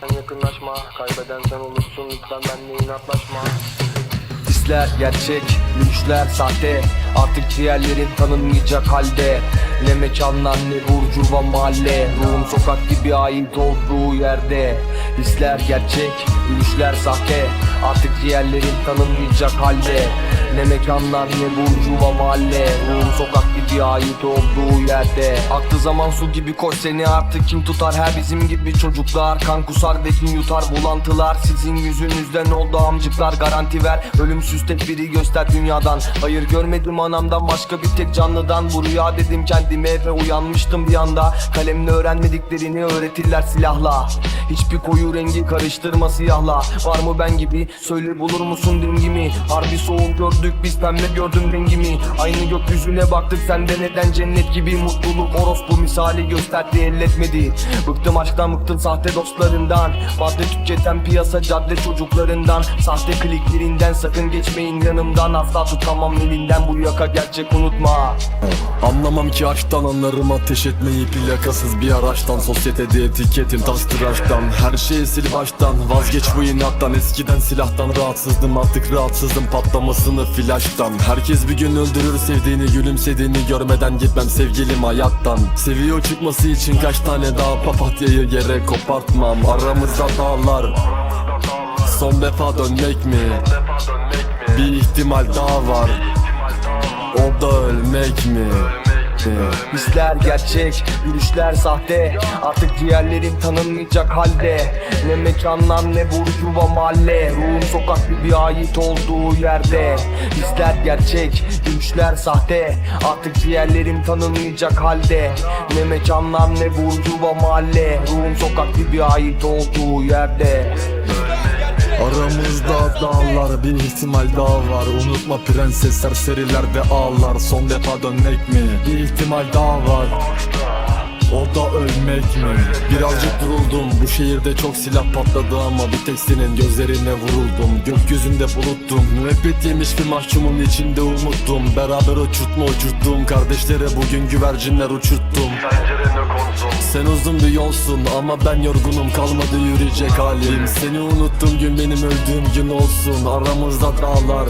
Sen yakınlaşma Kaybeden sen olursun lütfen benimle inatlaşma. Hisler gerçek, gülüşler sahte. Artık ciğerlerin tanınmayacak halde. Ne mekanlar ne burcuva mahalle. Ruhum sokak gibi ait olduğu yerde. Hisler gerçek, gülüşler sahte. Artık ciğerlerin tanınmayacak halde Ne mekanlar ne burcuva mahalle. Ruhum sokak gibi ait olduğu yerde. Aktı zaman su gibi koş seni artık kim tutar? Her bizim gibi çocuklar Kan kusar ve kin yutar. Bulantılar Sizin yüzünüzden oldu amcıklar. Garanti ver ölümsüz tek biri göster dünyadan. Hayır görmedim anamdan başka bir tek canlıdan. Bu rüya dedim kendime ve uyanmıştım bir anda. Kalemle öğrenmediklerini öğretirler silahla. Hiçbir koyu rengi karıştırma siyahla. Var mı ben gibi? Söyle bulur musun dengimi Harbi soğuk gördük biz pembe gördüm rengimi. Aynı gökyüzüne baktık sende neden cennet gibi? Mutluluk orospu misali gösterdi elletmedi. Bıktım aşktan bıktım sahte dostlarından. Madde tüketen piyasa cadde çocuklarından. Sahte kliklerinden sakın geçmeyin yanımdan. Asla tutamam elinden bu yaka gerçek unutma Anlamam ki aşktan anlarım ateş etmeyi plakasız bir araçtan Sosyetede etiketim tas tıraştan. Her şeyi sil baştan vazgeç bu inattan. Eskiden silahtan rahatsızdım artık rahatsızım patlamasını flaştan. Herkes bir gün öldürür sevdiğini gülümsediğini görmeden gitmem sevgilim hayattan. Seviyor çıkması için kaç tane daha papatyayı yere kopartmam. Aramızda dağlar. Son defa dönmek mi? Bir ihtimal daha var O da ölmek mi? Hisler gerçek, gülüşler sahte. Artık ciğerlerin tanınmayacak halde. Ne mekanlar ne burjuva mahalle. Ruhum sokak gibi ait olduğu yerde. Hisler gerçek, gülüşler sahte. Artık ciğerlerim tanınmayacak halde. Ne mekanlar ne burjuva mahalle. Ruhum sokak gibi ait olduğu yerde Aramızda dağlar bir ihtimal daha var. Unutma prenses serserilerde ağlar. Son defa dönmek mi? Bir ihtimal daha var o da ölmek mi? Birazcık duruldum Bu şehirde çok silah patladı ama Bir tek senin gözlerine vuruldum. Gökyüzünde buluttum. Müebbet yemiş bir mahkumun içinde umuttum. Beraber uçurtma uçurttum. Kardeşlere bugün güvercinler uçurttum. Sen uzun bir yolsun ama ben yorgunum. Kalmadı yürüyecek halim. Seni unuttuğum gün benim öldüğüm gün olsun. Aramızda dağlar